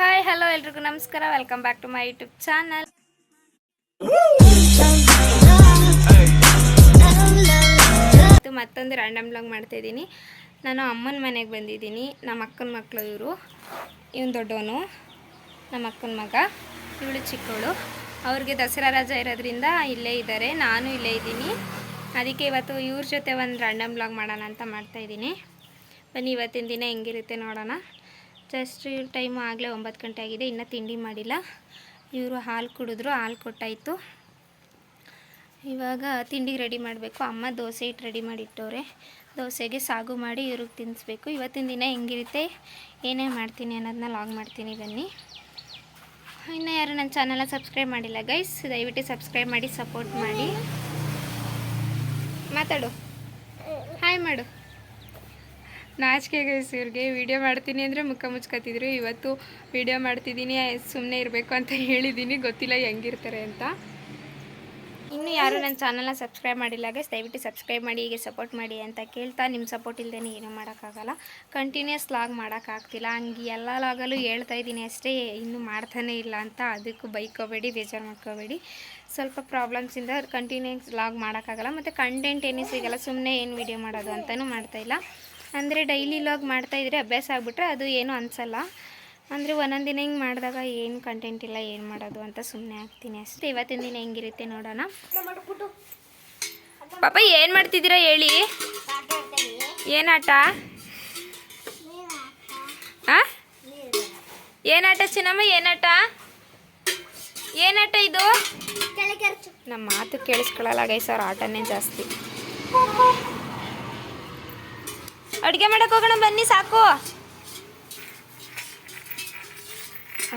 Hi hello ಎಲ್ರಿಗೂ ನಮಸ್ಕಾರ. Welcome back to my YouTube channel ಮತ್ತೊಂದು ರ್ಯಾಂಡಮ್ ಬ್ಲಾಗ್ ಮಾಡ್ತಾಯಿದ್ದೀನಿ ನಾನು ಅಮ್ಮನ ಮನೆಗೆ ಬಂದಿದ್ದೀನಿ. ನಮ್ಮ ಅಕ್ಕನ ಮಕ್ಕಳು ಇವರು. ಇವನು ದೊಡ್ಡವನು, ನಮ್ಮ ಅಕ್ಕನ ಮಗ, ಇವಳು ಚಿಕ್ಕವಳು. ಅವ್ರಿಗೆ ದಸರಾ ರಾಜ ಇರೋದ್ರಿಂದ ಇಲ್ಲೇ ಇದ್ದಾರೆ. ನಾನು ಇಲ್ಲೇ ಇದ್ದೀನಿ. ಅದಕ್ಕೆ ಇವತ್ತು ಇವ್ರ ಜೊತೆ ಒಂದು ರ್ಯಾಂಡಮ್ ಬ್ಲಾಗ್ ಮಾಡೋಣ ಅಂತ ಮಾಡ್ತಾಯಿದ್ದೀನಿ ಬನ್ನಿ, ಇವತ್ತಿನ ದಿನ ಹೆಂಗಿರುತ್ತೆ ನೋಡೋಣ. ಜಸ್ಟ್ ಟೈಮು ಆಗಲೇ ಒಂಬತ್ತು ಗಂಟೆ ಆಗಿದೆ, ಇನ್ನೂ ತಿಂಡಿ ಮಾಡಿಲ್ಲ. ಇವರು ಹಾಲು ಕುಡಿದ್ರು, ಹಾಲು ಕೊಟ್ಟಾಯಿತು. ಇವಾಗ ತಿಂಡಿಗೆ ರೆಡಿ ಮಾಡಬೇಕು. ಅಮ್ಮ ದೋಸೆ ಇಟ್ಟು ರೆಡಿ ಮಾಡಿಟ್ಟವ್ರೆ. ದೋಸೆಗೆ ಸಾಗು ಮಾಡಿ ಇವ್ರಿಗೆ ತಿನ್ನಿಸ್ಬೇಕು ಇವತ್ತಿನ ದಿನ ಹೆಂಗಿರುತ್ತೆ, ಏನೇ ಮಾಡ್ತೀನಿ ಅನ್ನೋದನ್ನ ಲಾಗ್ ಮಾಡ್ತೀನಿ ಬನ್ನಿ. ಇನ್ನು ಯಾರು ನನ್ನ ಚಾನಲ್ನ ಸಬ್ಸ್ಕ್ರೈಬ್ ಮಾಡಿಲ್ಲ, ಗೈಸ್, ದಯವಿಟ್ಟು ಸಬ್ಸ್ಕ್ರೈಬ್ ಮಾಡಿ, ಸಪೋರ್ಟ್ ಮಾಡಿ. ಮಾತಾಡು. ಹಾಯ್ ಮಾಡು. ನಾಚಿಕೆ ಗೈಸ್ ಇವ್ರಿಗೆ ವೀಡಿಯೋ ಮಾಡ್ತೀನಿ ಅಂದರೆ ಮುಖ ಮುಚ್ಕೊತಿದ್ರು ಇವತ್ತು ವೀಡಿಯೋ ಮಾಡ್ತಿದ್ದೀನಿ ಸುಮ್ಮನೆ ಇರಬೇಕು ಅಂತ ಹೇಳಿದ್ದೀನಿ. ಗೊತ್ತಿಲ್ಲ ಹೆಂಗಿರ್ತಾರೆ ಅಂತ. ಇನ್ನು ಯಾರು ನನ್ನ ಚಾನಲ್ನ ಸಬ್ಸ್ಕ್ರೈಬ್ ಮಾಡಿಲ್ಲ ಗೈಸ್ ದಯವಿಟ್ಟು ಸಬ್ಸ್ಕ್ರೈಬ್ ಮಾಡಿ, ಹೀಗೆ ಸಪೋರ್ಟ್ ಮಾಡಿ ಅಂತ ಕೇಳ್ತಾ ನಿಮ್ಮ ಸಪೋರ್ಟ್ ಇಲ್ಲದೇ ಏನೂ ಮಾಡೋಕ್ಕಾಗಲ್ಲ. ಕಂಟಿನ್ಯೂಸ್ ಲಾಗ್ ಮಾಡೋಕ್ಕಾಗ್ತಿಲ್ಲ. ಹಂಗೆ ಎಲ್ಲ ಲಾಗಲ್ಲೂ ಹೇಳ್ತಾ ಇದ್ದೀನಿ ಅಷ್ಟೇ, ಇನ್ನೂ ಮಾಡ್ತಾನೇ ಇಲ್ಲ ಅಂತ. ಅದಕ್ಕೂ ಬೈಕೋಬೇಡಿ, ಬೇಜಾರು ಮಾಡ್ಕೋಬೇಡಿ. ಸ್ವಲ್ಪ ಪ್ರಾಬ್ಲಮ್ಸಿಂದ ಕಂಟಿನ್ಯೂಸ್ ಲಾಗ್ ಮಾಡೋಕ್ಕಾಗಲ್ಲ. ಮತ್ತು ಕಂಟೆಂಟ್ ಏನೂ ಸಿಗಲ್ಲ ಸುಮ್ಮನೆ ಏನು ವಿಡಿಯೋ ಮಾಡೋದು ಅಂತಲೂ ಮಾಡ್ತಾಯಿಲ್ಲ ಅಂದರೆ ಡೈಲಿ ಲಾಗ್ ಮಾಡ್ತಾಯಿದ್ರೆ ಅಭ್ಯಾಸ ಆಗಿಬಿಟ್ರೆ ಅದು ಏನು ಅನಿಸಲ್ಲ. ಅಂದರೆ ಒಂದೊಂದು ದಿನ ಹಿಂಗೆ ಮಾಡಿದಾಗ ಏನು ಕಂಟೆಂಟ್ ಇಲ್ಲ ಏನು ಮಾಡೋದು ಅಂತ ಸುಮ್ಮನೆ ಆಗ್ತೀನಿ ಅಷ್ಟೇ. ಇವತ್ತಿನ ದಿನ ಹೆಂಗಿರುತ್ತೆ ನೋಡೋಣ. ಪಾಪ ಏನು ಮಾಡ್ತಿದ್ದೀರಾ ಹೇಳಿ? ಏನಾಟ ಆ? ಏನಾಟ ಚಿನ್ನಮ್ಮ ಏನಾಟ ಏನಾಟ ಇದು? ನಮ್ಮ ಮಾತು ಕೇಳಿಸ್ಕೊಳ್ಳಲ್ಲ ಗೈಸ್ ಅವ್ರ ಆಟನೇ ಜಾಸ್ತಿ. ಅಡುಗೆ ಮಾಡಕ್ಕೆ ಹೋಗೋಣ ಬನ್ನಿ ಸಾಕು.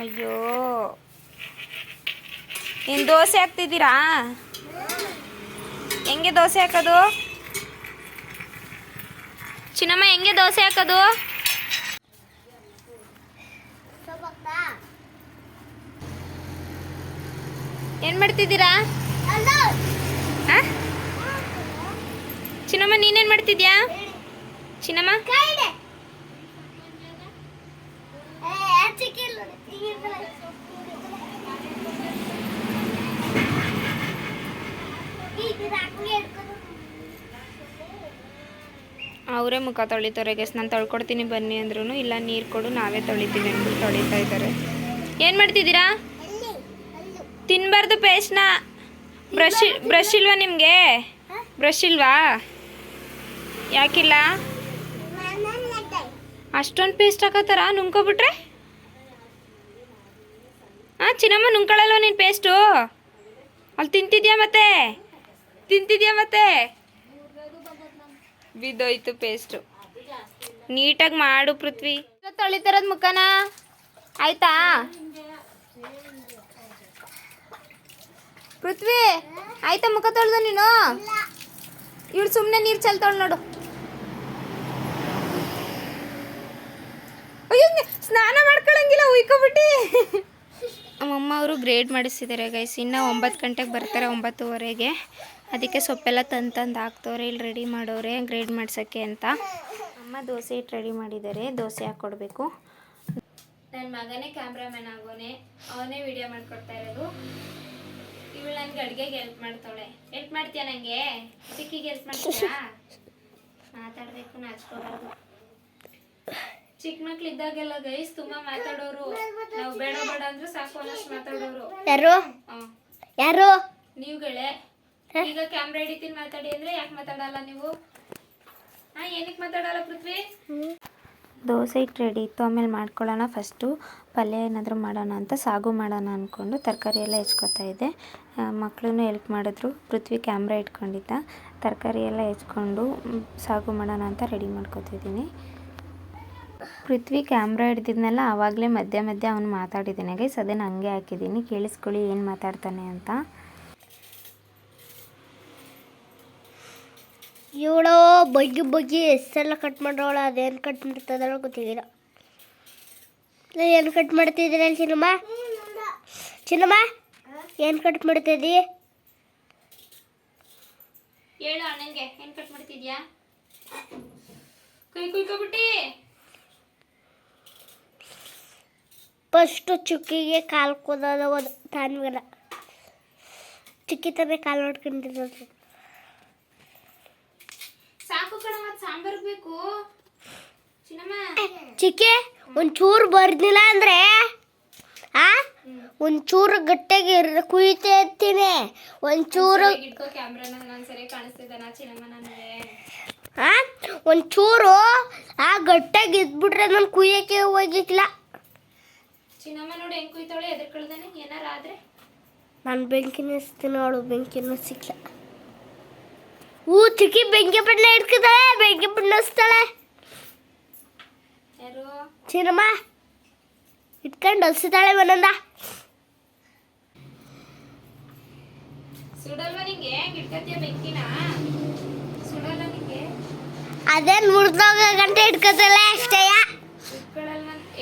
ಅಯ್ಯೋ. ಏನು ದೋಸೆ ಹಾಕ್ತಿದ್ದೀರಾ? ಹೆಂಗೆ ದೋಸೆ ಹಾಕೋದು? ಚಿನ್ನಮ್ಮ ಹೆಂಗೆ ದೋಸೆ ಹಾಕೋದು? ಏನು ಮಾಡ್ತಿದ್ದೀರಾ? ಚಿನ್ನಮ್ಮ ನೀನೇನು ಮಾಡ್ತಿದ್ಯಾ? ಚಿನ್ನಮ್ಮ? ಅವರೇ ಮುಖ ತೊಳಿತಾರೆ ಗೆಸ್ ನಾನು ತೊಳ್ಕೊಡ್ತೀನಿ ಬನ್ನಿ ಅಂದ್ರೂ ಇಲ್ಲ ನೀರು ಕೊಡು ನಾವೇ ತೊಳಿತೀವಿ ಅಂದ್ಬಿಟ್ಟು ತೊಳಿತಾ ಇದ್ದಾರೆ. ಏನು ಮಾಡ್ತಿದ್ದೀರಾ? ತಿನ್ನಬಾರ್ದು ಪೇಸ್ಟ್ನ. ಬ್ರಷ್ ಬ್ರಷ್ ಇಲ್ವಾ ನಿಮಗೆ? ಬ್ರಷ್ ಇಲ್ವಾ? ಯಾಕಿಲ್ಲ? ಅಷ್ಟೊಂದು ಪೇಸ್ಟ್ ಹಾಕೋತಾರ ನುಂಕೋಬಿಟ್ರೆ ಹಾಂ ಚಿನ್ನಮ್ಮ ನುಂಕೊಳ್ಳಲ್ವ ನೀನು ಪೇಸ್ಟು ಅಲ್ಲಿ ತಿಂತಿದ್ಯಾ ಮತ್ತೆ? ತಿಂತಿದ್ಯಾ ಮತ್ತೆ? ಬಿದ್ದೋಯ್ತು ಪೇಸ್ಟು ನೀಟಾಗಿ ಮಾಡು ಪೃಥ್ವಿ. ತೊಳಿತಾರದ ಮುಖನ? ಆಯ್ತಾ? ಪೃಥ್ವಿ, ಆಯ್ತಾ ಮುಖ ತೊಳ್ದ ನೀನು? ಇವಳು ಸುಮ್ಮನೆ ನೀರು ಚೆಲ್ತಾಳು ನೋಡು ಅಯ್ಯೋ ನಿ- ಸ್ನಾನ ಮಾಡ್ಕೊಳಂಗಿಲ್ಲ ಉಯ್ಕೊಬಿಟ್ಟಿ. ನಮ್ಮಮ್ಮ ಅವರು ಗ್ರೇಡ್ ಮಾಡಿಸಿದ್ದಾರೆ ಗೈಸ್ ಇನ್ನು ಒಂಬತ್ತು ಗಂಟೆಗೆ ಬರ್ತಾರೆ ಒಂಬತ್ತುವರೆಗೆ. ಅದಕ್ಕೆ ಸೊಪ್ಪೆಲ್ಲ ತಂದು ತಂದು ಹಾಕ್ತವ್ರೆ ಇಲ್ಲಿ ರೆಡಿ ಮಾಡೋರೆ ಗ್ರೇಡ್ ಮಾಡ್ಸೋಕ್ಕೆ ಅಂತ. ಅಮ್ಮ ದೋಸೆ ಇಟ್ಟು ರೆಡಿ ಮಾಡಿದ್ದಾರೆ ದೋಸೆ ಹಾಕ್ಕೊಡ್ಬೇಕು ನನ್ನ ಮಗನೇ ಕ್ಯಾಮ್ರಾಮ್ಯಾನ್ ಆಗೋನೆ ಅವನೇ ವಿಡಿಯೋ ಮಾಡ್ಕೊಡ್ತಾ ಇರೋದು. ಇವಳು ನನಗೆ ಅಡುಗೆಗೆ ಹೆಲ್ಪ್ ಮಾಡ್ತಾಳೆ ಹೆಲ್ಪ್ ಮಾಡ್ತೀಯಾ ನನಗೆ ಚಿಕ್ಕಿಗೆ ಹೆಲ್ಪ್ ಮಾಡ್ತೀಯಾ? ಮಾತಾಡಬೇಕು ನಾಚ್ಕೋಬಾರ್ದು. ಚಿಕ್ಕ ಮಕ್ಳು ಇದ್ದಾಗೆಲ್ಲ ಗೈಸ್ ತುಂಬಾ ಮಾತಾಡೋರು. ನಾವು ಬೇಡ ಬೇಡ ಅಂದ್ರೆ ಸಾಕು ಅನ್ನಷ್ಟು ಮಾತಾಡೋರು. ಯಾರು. ಯಾರು? ನೀವುಗಳೇ ಈಗ ಕ್ಯಾಮ್ರಾ ಹಿಡಿತೀನಿ ಮಾತಾಡಿ ಅಂದ್ರೆ ಯಾಕೆ ಮಾತಾಡಲ್ಲ ನೀವು? ಹಾ ಏನಕ್ಕೆ ಮಾತಾಡಲ್ಲ ಪೃಥ್ವಿ? ದೋಸೆ ಇಟ್ಟು ರೆಡಿ ಇತ್ತು ಆಮೇಲೆ ಮಾಡ್ಕೊಳ್ಳೋಣ ಫಸ್ಟು ಪಲ್ಯ ಏನಾದರೂ ಮಾಡೋಣ ಅಂತ ಸಾಗು ಮಾಡೋಣ ಅಂದ್ಕೊಂಡು ತರಕಾರಿ ಎಲ್ಲ ಹೆಚ್ಕೊತಾ ಇದ್ದೆ. ಮಕ್ಕಳೂ ಹೆಲ್ಪ್ ಮಾಡಿದ್ರು. ಪೃಥ್ವಿ ಕ್ಯಾಮ್ರಾ ಇಟ್ಕೊಂಡಿದ್ದ. ತರಕಾರಿ ಎಲ್ಲ ಹೆಚ್ಕೊಂಡು ಸಾಗು ಮಾಡೋಣ ಅಂತ ರೆಡಿ ಮಾಡ್ಕೊತಿದ್ದೀನಿ. ಪೃಥ್ವಿ ಕ್ಯಾಮ್ರಾ ಹಿಡ್ದಿದ್ನಲ್ಲ ಆವಾಗಲೇ ಮಧ್ಯ ಮಧ್ಯ ಅವನು ಮಾತಾಡಿದ್ದಾನೆ ಗೈಸ್ ಅದನ್ನು ಹಂಗೆ ಹಾಕಿದ್ದೀನಿ ಕೇಳಿಸ್ಕೊಳ್ಳಿ ಏನು ಮಾತಾಡ್ತಾನೆ ಅಂತ. ಇವಳು ಬಗ್ಗಿ ಬಗ್ಗಿ ಎಷ್ಟೆಲ್ಲ ಕಟ್ ಮಾಡೋಳ ಅದೇನು ಕಟ್ ಮಾಡ್ತದಳ ಗೊತ್ತಿಲ್ಲ. ಏನು ಕಟ್ ಮಾಡ್ತಿದ್ದೀರ ಚಿನ್ನಮ್ಮ? ಚಿನ್ನಮ್ಮ ಏನು ಕಟ್ ಮಾಡ್ತಿದ್ದಿ ಹೇಳು ಅಣ್ಣಂಗೆ ಏನು ಕಟ್ ಮಾಡ್ತಿದ್ಯಾ? ಕೈ ಕುಯ್ಕೊಬಿಟ್ಟಿ ಫಸ್ಟು ಚುಕ್ಕಿಗೆ ಕಾಲು ಕೂದೋದು ಒಂದು ತಾನ್ವಲ್ಲ. ಚುಕ್ಕಿ ತಾನೇ ಕಾಲು ನೋಡ್ಕೊಂಡಿರೋದು. ಸಾಕು ಕಣ ಮತ್ತೆ ಸಾಂಬಾರ್ ಬೇಕು. ಚಿನ್ನಮ್ಮ. ಚಿಕ್ಕಿ ಒಂಚೂರು ಬರ್ದಿಲ್ಲ ಅಂದ್ರೆ ಆ? ಒಂಚೂರು ಗಟ್ಟಿಯಾಗಿ ಇರ ಕುಯ್ತಾ ಇರ್ತೀನಿ ಒಂಚೂರು ಇಟ್ಕೋ ಕ್ಯಾಮ್ರಾನ ನಾನು ಸರಿ ಕಾಣಿಸ್ತಿದ್ದಾನ ಚಿನ್ನಮ್ಮ ನನಗೆ. ಆ? ಒಂಚೂರು ಆ ಗಟ್ಟಿಯಾಗಿ ಇದ್ಬಿಟ್ರೆ ನಾನು ಕುಯ್ಯಕ್ಕೆ ಹೋಗಿಕ್ಕಿಲ್ಲ. ಚಿನ್ನಮ್ಮ ನೋಡಿ ಹೆಂಗ್ ಕುಯ್ತಾಳೆ ಎದ್ರಕಳ್ದಾನೆ ಏನಾರ ಆದ್ರೆ? ನಾನು ಬೆಂಕಿ ನಿಸ್ತೀನಿ ಅವಳು ಬೆಂಕಿನೂ ಸಿಕ್ಲ. ಹೂ ಚಿಕ್ಕಿ ಬೆಂಕಿ ಪಟ್ನ ಇಟ್ಕಿದಾಳೆ ಬೆಂಕಿ ಪಟ್ನಿಸ್ತಾಳೆ ಯಾರು? ಚಿನ್ನಮ್ಮ ಇಟ್ಕೊಂಡು ಹಸಿದಾಳೆ ಒಂದೊಂದ ಸುಡಲ್ವಾ ನಿಂಗೆ? ಹೆಂಗ್ ಇಟ್ಕತ್ತೀಯ ಬೆಂಕಿನ? ಸುಡಲ್ಲ ನಿಂಗೆ? ಅದೇನು ಮುರಿದೋಗ ಗಂಟೆ ಇಟ್ಕೋತಲ್ಲ ಅಷ್ಟೇ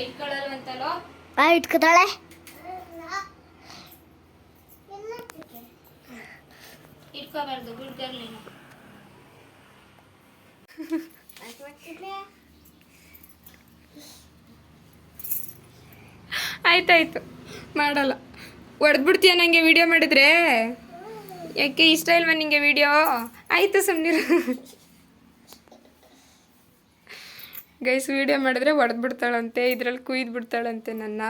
ಇಟ್ಕೊಳ್ಳಲ್ವ ಆ ಇಟ್ಕೋತಾಳೆ. ಇಟ್ಕೋಬಾರ್ದು ಗುಡ್ ನೀನು. ಆಯ್ತಾಯ್ತು ಮಾಡಲ್ಲ. ಹೊಡೆದ್ಬಿಡ್ತೀಯ ನಂಗೆ ವಿಡಿಯೋ ಮಾಡಿದ್ರೆ? ಯಾಕೆ ಇಷ್ಟ ಇಲ್ವಾ ನಿಂಗೆ ವಿಡಿಯೋ ಆಯಿತು ಸುಮ್ಮನಿರು ಗೈಸ್ ವಿಡಿಯೋ ಮಾಡಿದ್ರೆ ಹೊಡೆದ್ಬಿಡ್ತಾಳಂತೆ ಇದ್ರಲ್ಲಿ ಕುಯ್ದು ಬಿಡ್ತಾಳಂತೆ ನನ್ನ.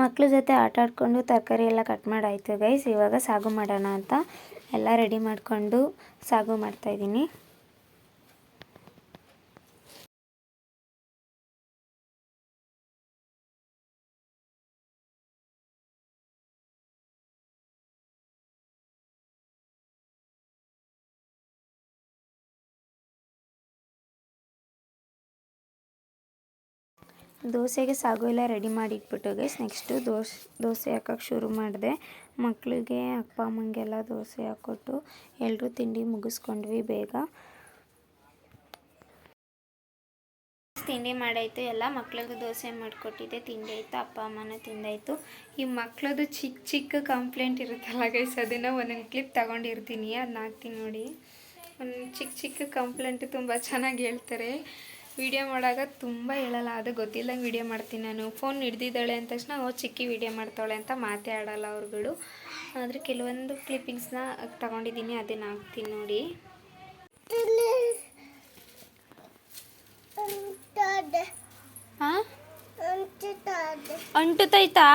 ಮಕ್ಳ ಜೊತೆ ಆಟ ಆಡ್ಕೊಂಡು ತರಕಾರಿ ಎಲ್ಲ ಕಟ್ ಮಾಡಾಯಿತು ಗೈಸ್, ಇವಾಗ ಸಾಗು ಮಾಡೋಣ ಅಂತ. ಎಲ್ಲ ರೆಡಿ ಮಾಡಿಕೊಂಡು ಸಾಗು ಮಾಡ್ತಾಯಿದ್ದೀನಿ ದೋಸೆಗೆ ಸಾಗು ಎಲ್ಲ ರೆಡಿ ಮಾಡಿ ಇಟ್ಬಿಟ್ಟು ಗೈಸ್ ನೆಕ್ಸ್ಟು ದೋಸೆ ದೋಸೆ ಹಾಕೋಕ್ಕೆ ಶುರು ಮಾಡಿದೆ. ಮಕ್ಕಳಿಗೆ ಅಪ್ಪ, ಅಮ್ಮಂಗೆಲ್ಲ ದೋಸೆ ಹಾಕ್ಕೊಟ್ಟು ಎಲ್ಲರೂ ತಿಂಡಿ ಮುಗಿಸ್ಕೊಂಡ್ವಿ ಬೇಗ. ತಿಂಡಿ ಮಾಡಾಯಿತು, ಎಲ್ಲ ಮಕ್ಳಿಗೂ ದೋಸೆ ಮಾಡಿಕೊಟ್ಟಿದ್ದೆ. ತಿಂಡಿ ಆಯಿತು ಅಪ್ಪ, ಅಮ್ಮನ ತಿಂದಾಯಿತು. ಈ ಮಕ್ಳದ್ದು ಚಿಕ್ಕ ಚಿಕ್ಕ ಕಂಪ್ಲೇಂಟ್ ಇರುತ್ತಲ್ಲ ಗೈಸ್ ಅದನ್ನು ಒಂದೊಂದು ಕ್ಲಿಪ್ ತಗೊಂಡಿರ್ತೀನಿ. ಅದನ್ನ ಹಾಕ್ತೀನಿ ನೋಡಿ. ಒಂದು ಚಿಕ್ಕ ಚಿಕ್ಕ ಕಂಪ್ಲೇಂಟ್ ತುಂಬ ಚೆನ್ನಾಗಿ ಹೇಳ್ತಾರೆ. ವಿಡಿಯೋ ಮಾಡಾಗ ತುಂಬ ಹೇಳಲ್ಲ. ಅದು ಗೊತ್ತಿಲ್ಲದಂಗೆ ವಿಡಿಯೋ ಮಾಡ್ತೀನಿ ನಾನು. ಫೋನ್ ಹಿಡ್ದಿದ್ದಾಳೆ ಅಂದ ತಕ್ಷಣ ಓ ಚಿಕ್ಕಿ ವಿಡಿಯೋ ಮಾಡ್ತಾಳೆ ಅಂತ ಮಾತೇ ಆಡಲ್ಲ ಅವ್ರುಗಳು. ಆದರೆ ಕೆಲವೊಂದು ಕ್ಲಿಪ್ಪಿಂಗ್ಸ್ನ ತಗೊಂಡಿದ್ದೀನಿ. ಅದನ್ನು ಹಾಕ್ತೀನಿ ನೋಡಿ. ಹಾಂ ಅಂಟುತ್ತೈತಾ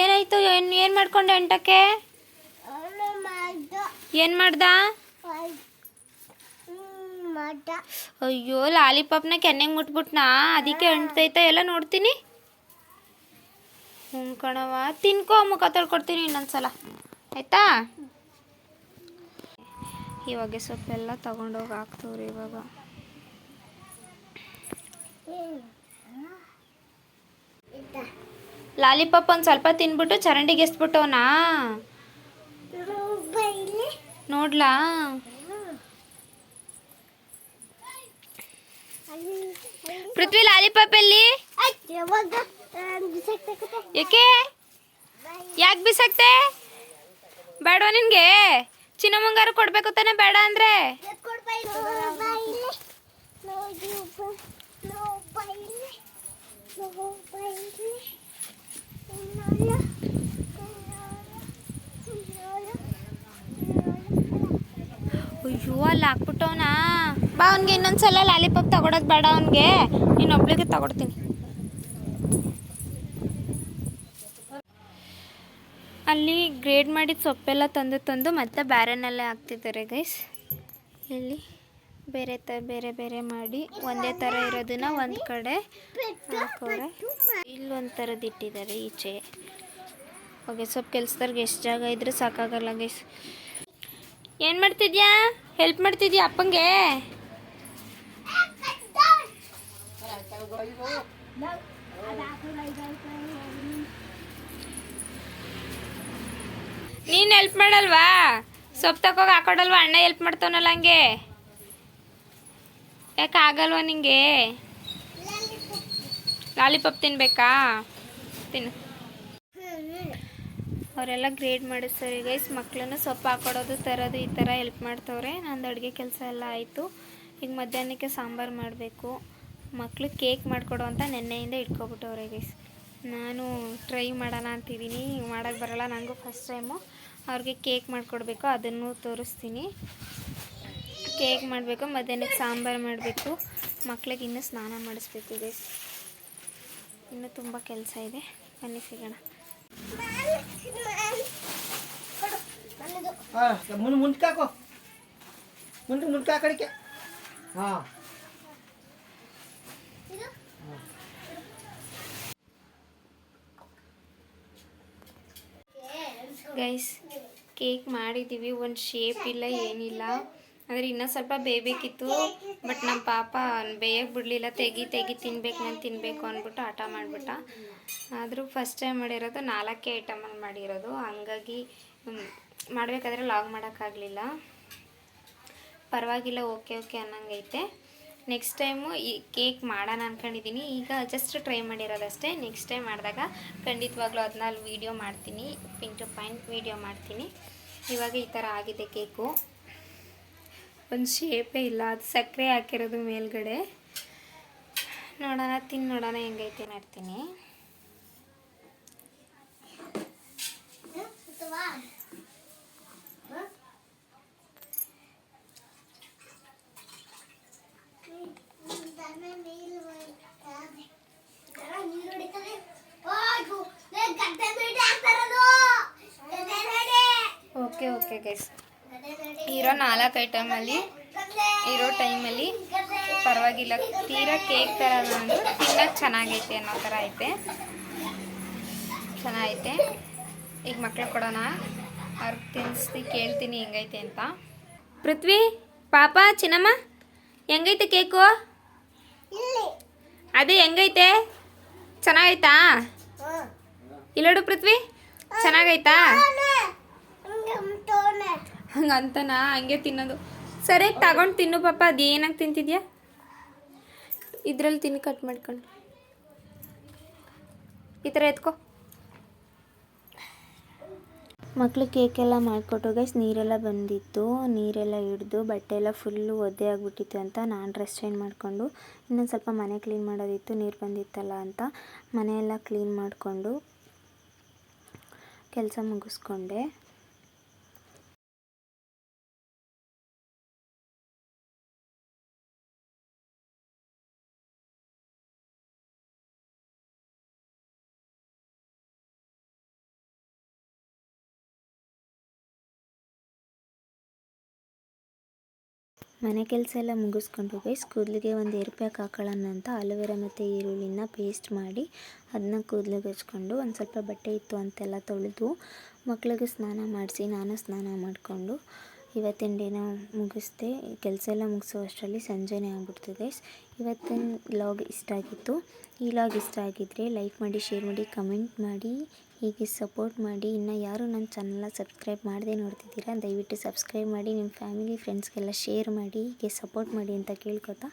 ಏನಾಯ್ತು? ಏನು ಏನು ಮಾಡ್ಕೊಂಡೆ ಅಂಟಕ್ಕೆ? ಏನು ಮಾಡ್ದ? ಅಯ್ಯೋ ಲಾಲಿಪಾಪ್ನ ಕೆನ್ನೆಗೆ ಮುಟ್ಬಿಟ್ನಾ ಅದಕ್ಕೆ ಅಂಟ್ತೈತಾ ಎಲ್ಲ ನೋಡ್ತೀನಿ ಹ್ಞೂ ಕಣವ ತಿನ್ಕೋ ಮುಖ ತೊಳ್ಕೊಡ್ತೀನಿ ಇನ್ನೊಂದ್ಸಲ ಆಯ್ತಾ ಇವಾಗ ಸೊಪ್ಪೆಲ್ಲ ತಗೊಂಡೋಗಿ ಹಾಕ್ತವ್ರಿ ಇವಾಗ ಲಾಲಿಪಾಪ್ ಒಂದು ಸ್ವಲ್ಪ ತಿನ್ಬಿಟ್ಟು ಚರಂಡಿಗೆ ಎಸ್ಬಿಟ್ಟವನಾ ನೋಡ್ಲಾ ಪೃಥ್ವಿ ಲಾಲಿಪಾಪ್ ಎಲ್ಲಿ? ಏಕೆ ಯಾಕೆ? ಯಾಕೆ ಬಿಸಾಕ್ತೆ? ಬೇಡವಾ ನಿನ್ಗೆ? ಚಿನ್ನಮಂಗಾರು ಕೊಡ್ಬೇಕು ತಾನೆ ಬೇಡ ಅಂದ್ರೆ? ಅಯ್ಯೋ, ಅಲ್ಲಿ ಹಾಕ್ಬಿಟ್ಟವನಾ? ಬಾ ಅವ್ನಿಗೆ ಇನ್ನೊಂದ್ಸಲ ಲಾಲಿಪಾಪ್ ತಗೊಳೋದು ಬೇಡ ಅವನಿಗೆ. ಇನ್ನೊಬ್ಳಿಗೆ ತಗೊಡ್ತೀನಿ. ಅಲ್ಲಿ ಗ್ರೇಡ್ ಮಾಡಿದ ಸೊಪ್ಪೆಲ್ಲ ತಂದು ತಂದು ಮತ್ತೆ ಬ್ಯಾರೆನಲ್ಲೇ ಹಾಕ್ತಿದ್ದಾರೆ ಗೈಸ್ ಇಲ್ಲಿ ಬೇರೆ ತ, ಬೇರೆ ಬೇರೆ ಮಾಡಿ ಒಂದೇ ಥರ ಇರೋದನ್ನ ಒಂದು ಕಡೆ ಹಾಕೋರೆ. ಇಲ್ಲಿ ಒಂದು ಥರದ್ದು ಇಟ್ಟಿದ್ದಾರೆ ಈಚೆ. ಓಕೆ ಸ್ವಲ್ಪ ಕೆಲ್ಸದಾಗ ಎಷ್ಟು ಜಾಗ ಇದ್ರೆ ಸಾಕಾಗಲ್ಲ ಗೈಸ್ ಏನು ಮಾಡ್ತಿದ್ಯಾ? ಹೆಲ್ಪ್ ಮಾಡ್ತಿದ್ಯಾ ಅಪ್ಪಂಗೆ? ನೀನು ಹೆಲ್ಪ್ ಮಾಡಲ್ವಾ? ಸೊಪ್ಪು ತಗೋಗಿ ಹಾಕೊಡಲ್ವಾ? ಅಣ್ಣ ಹೆಲ್ಪ್ ಮಾಡ್ತಾವನಲ್ಲ ಹಂಗೆ. ಯಾಕೆ ಆಗಲ್ವಾ ನಿಂಗೆ? ಲಾಲಿಪಾಪ್ ತಿನ್ಬೇಕಾ? ತಿನ್ನು. ಅವರೆಲ್ಲ ಗ್ರೇಡ್ ಮಾಡಿಸ್ತಾರೆ ಗೈಸ್ ಮಕ್ಕಳನ್ನ ಸೊಪ್ಪು ಹಾಕೊಡೋದು, ತರೋದು ಈ ಥರ ಹೆಲ್ಪ್ ಮಾಡ್ತವ್ರೆ. ನಂದು ಅಡುಗೆ ಕೆಲಸ ಎಲ್ಲ ಆಯಿತು. ಈಗ ಮಧ್ಯಾಹ್ನಕ್ಕೆ ಸಾಂಬಾರು ಮಾಡಬೇಕು. ಮಕ್ಕಳು ಕೇಕ್ ಮಾಡಿಕೊಡೋ ಅಂತ ನೆನ್ನೆಯಿಂದ ಇಟ್ಕೊಬಿಟ್ಟವ್ರೆ ಗೈಸ್ ನಾನು ಟ್ರೈ ಮಾಡೋಣ ಅಂತಿದ್ದೀನಿ. ಮಾಡೋಕ್ಕೆ ಬರೋಲ್ಲ ನನಗೂ ಫಸ್ಟ್ ಟೈಮು ಅವ್ರಿಗೆ ಕೇಕ್ ಮಾಡಿಕೊಡ್ಬೇಕು, ಅದನ್ನು ತೋರಿಸ್ತೀನಿ. ಕೇಕ್ ಮಾಡಬೇಕು, ಮಧ್ಯಾಹ್ನಕ್ಕೆ ಸಾಂಬಾರು ಮಾಡಬೇಕು. ಮಕ್ಳಿಗೆ ಇನ್ನೂ ಸ್ನಾನ ಮಾಡಿಸ್ಬೇಕು ಗೈಸ್ ಇನ್ನೂ ತುಂಬ ಕೆಲಸ ಇದೆ. ಬನ್ನಿ ಸಿಗೋಣ. ನನ್ನದು ಮುಂದೆ ಮುಂದ್ಕಾಕೋ ಮುಂದೆ ಮುಂದ್ಕಾ ಕಡೆಗೆ ಹಾಂ. ಗೈಸ್, ಕೇಕ್ ಮಾಡಿದ್ದೀವಿ ಒಂದು ಶೇಪ್ ಇಲ್ಲ, ಏನಿಲ್ಲ. ಅಂದರೆ ಇನ್ನೂ ಸ್ವಲ್ಪ ಬೇಯಬೇಕಿತ್ತು ಬಟ್ ನಮ್ಮ ಪಾಪ ಬೇಯಕ್ಕೆ ಬಿಡಲಿಲ್ಲ. ತೆಗಿ ತೆಗಿ ತಿನ್ಬೇಕು, ನಾನು ತಿನ್ನಬೇಕು ಅಂದ್ಬಿಟ್ಟು ಹಠ ಮಾಡಿಬಿಟ್ಟ. ಆದರೂ ಫಸ್ಟ್ ಟೈಮ್ ಮಾಡಿರೋದು ನಾಲ್ಕೇ ಐಟಮಲ್ಲಿ ಮಾಡಿರೋದು. ಹಂಗಾಗಿ ಮಾಡಬೇಕಾದ್ರೆ ಲಾಗ್ ಮಾಡೋಕ್ಕಾಗಲಿಲ್ಲ. ಪರವಾಗಿಲ್ಲ ಓಕೆ ಓಕೆ ಅನ್ನಂಗೈತೆ. ನೆಕ್ಸ್ಟ್ ಟೈಮು ಈ ಕೇಕ್ ಮಾಡೋಣ ಅಂದ್ಕೊಂಡಿದ್ದೀನಿ ಈಗ ಜಸ್ಟ್ ಟ್ರೈ ಮಾಡಿರೋದಷ್ಟೇ. ನೆಕ್ಸ್ಟ್ ಟೈಮ್ ಮಾಡಿದಾಗ ಖಂಡಿತವಾಗ್ಲೂ ಅದನ್ನ ಅಲ್ಲಿ ವೀಡಿಯೋ ಮಾಡ್ತೀನಿ. ಪಿನ್ ಟು ಪಾಯಿಂಟ್ ವೀಡಿಯೋ ಮಾಡ್ತೀನಿ. ಇವಾಗ ಈ ಥರ ಆಗಿದೆ ಕೇಕು ಒಂದು ಶೇಪೇ ಇಲ್ಲ, ಅದು ಸಕ್ಕರೆ ಹಾಕಿರೋದು ಮೇಲ್ಗಡೆ. ನೋಡೋಣ ತಿಂದು ನೋಡೋಣ ಹೆಂಗೈತೆ ಮಾಡ್ತೀನಿ ಓಕೆ ಓಕೆ ಗೈಸ್ ಇರೋ ನಾಲ್ಕು ಐಟಮಲ್ಲಿ ಇರೋ ಟೈಮಲ್ಲಿ ಪರವಾಗಿಲ್ಲ. ತೀರಾ ಕೇಕ್ ಥರ ಅಂದರು ತಿನ್ನಕ್ಕೆ ಚೆನ್ನಾಗೈತೆ ಅನ್ನೋ ಥರ ಐತೆ. ಚೆನ್ನಾಗೈತೆ. ಈಗ ಮಕ್ಳಿಗೆ ಕೊಡೋಣ. ಅವ್ರಿಗೆ ತಿನ್ನಿಸಿ ಕೇಳ್ತೀನಿ ಹೆಂಗೈತೆ ಅಂತ. ಪೃಥ್ವಿ ಪಾಪ ಚಿನ್ನಮ್ಮ ಹೆಂಗೈತೆ ಕೇಕು ಇಲ್ಲಿ ಅದೇ ಹೆಂಗೈತೆ? ಚೆನ್ನಾಗೈತಾ? ಇಲ್ಲೋಡು ಪೃಥ್ವಿ ಚೆನ್ನಾಗೈತಾ? ಹಂಗಂತನಾ? ಹಂಗೆ ತಿನ್ನೋದು. ಸರಿಯಾಗಿ ತಗೊಂಡು ತಿನ್ನು ಪಾಪ. ಅದು ತಿಂತಿದ್ಯಾ? ಇದ್ರಲ್ಲಿ ತಿನ್ನು ಕಟ್ ಮಾಡ್ಕೊಂಡು. ಈ ಥರ ಎತ್ಕೋ. ಮಕ್ಕಳು ಕೇಕೆಲ್ಲ ಮಾಡಿಕೊಟ್ಟು ಗೈಸ್ ನೀರೆಲ್ಲ ಬಂದಿತ್ತು. ನೀರೆಲ್ಲ ಹಿಡ್ದು ಬಟ್ಟೆ ಎಲ್ಲ ಫುಲ್ಲು ಒದ್ದೆ ಆಗಿಬಿಟ್ಟಿತ್ತು ಅಂತ ನಾನು ಡ್ರೆಸ್ ಚೇಂಜ್ ಮಾಡಿಕೊಂಡು, ಇನ್ನೊಂದು ಸ್ವಲ್ಪ ಮನೆ ಕ್ಲೀನ್ ಮಾಡೋದಿತ್ತು, ನೀರು ಬಂದಿತ್ತಲ್ಲ ಅಂತ ಮನೆಯೆಲ್ಲ ಕ್ಲೀನ್ ಮಾಡಿಕೊಂಡು, ಕೆಲಸ ಮುಗಿಸ್ಕೊಂಡೆ. ಮನೆ ಕೆಲಸ ಎಲ್ಲ ಮುಗಿಸ್ಕೊಂಡು ಗೈಸ್ ಕೂದಲಿಗೆ ಒಂದು ಏರ್ ಪ್ಯಾಕ್ ಹಾಕೊಳ್ಳೋಣ ಅಂತ ಅಲೋವೆರಾ ಮತ್ತು ಈರುಳ್ಳಿನ ಪೇಸ್ಟ್ ಮಾಡಿ ಅದನ್ನ ಕೂದಲಿಗೆ ಹಚ್ಕೊಂಡು ಒಂದು ಸ್ವಲ್ಪ ಬಟ್ಟೆ ಇತ್ತು ಅಂತೆಲ್ಲ ತೊಳೆದು ಮಕ್ಕಳಿಗೆ ಸ್ನಾನ ಮಾಡಿಸಿ ನಾನು ಸ್ನಾನ ಮಾಡಿಕೊಂಡು ಇವತ್ತಿನ ದಿನ ಮುಗಿಸ್ದೆ. ಕೆಲಸ ಎಲ್ಲ ಮುಗಿಸುವಷ್ಟರಲ್ಲಿ ಸಂಜೆನೇ ಆಗ್ಬಿಡ್ತು ಇವತ್ತಿನ ಲಾಗ್ ಇಷ್ಟ ಆಗಿತ್ತು. ಈ ಲಾಗ್ ಇಷ್ಟ ಆಗಿದ್ದರೆ ಲೈಕ್ ಮಾಡಿ ಶೇರ್ ಮಾಡಿ ಕಮೆಂಟ್ ಮಾಡಿ. ಹೀಗೆ ಸಪೋರ್ಟ್ ಮಾಡಿ, ಇನ್ನು ಯಾರು ನನ್ನ ಚಾನಲ್ನ ಸಬ್ಸ್ಕ್ರೈಬ್ ಮಾಡದೆ ನೋಡ್ತಿದ್ದೀರಾ, ದಯವಿಟ್ಟು ಸಬ್ಸ್ಕ್ರೈಬ್ ಮಾಡಿ ನಿಮ್ಮ ಫ್ಯಾಮಿಲಿ ಫ್ರೆಂಡ್ಸ್ಗೆಲ್ಲ ಶೇರ್ ಮಾಡಿ, ಹೀಗೆ ಸಪೋರ್ಟ್ ಮಾಡಿ ಅಂತ ಕೇಳ್ಕೊತಾ.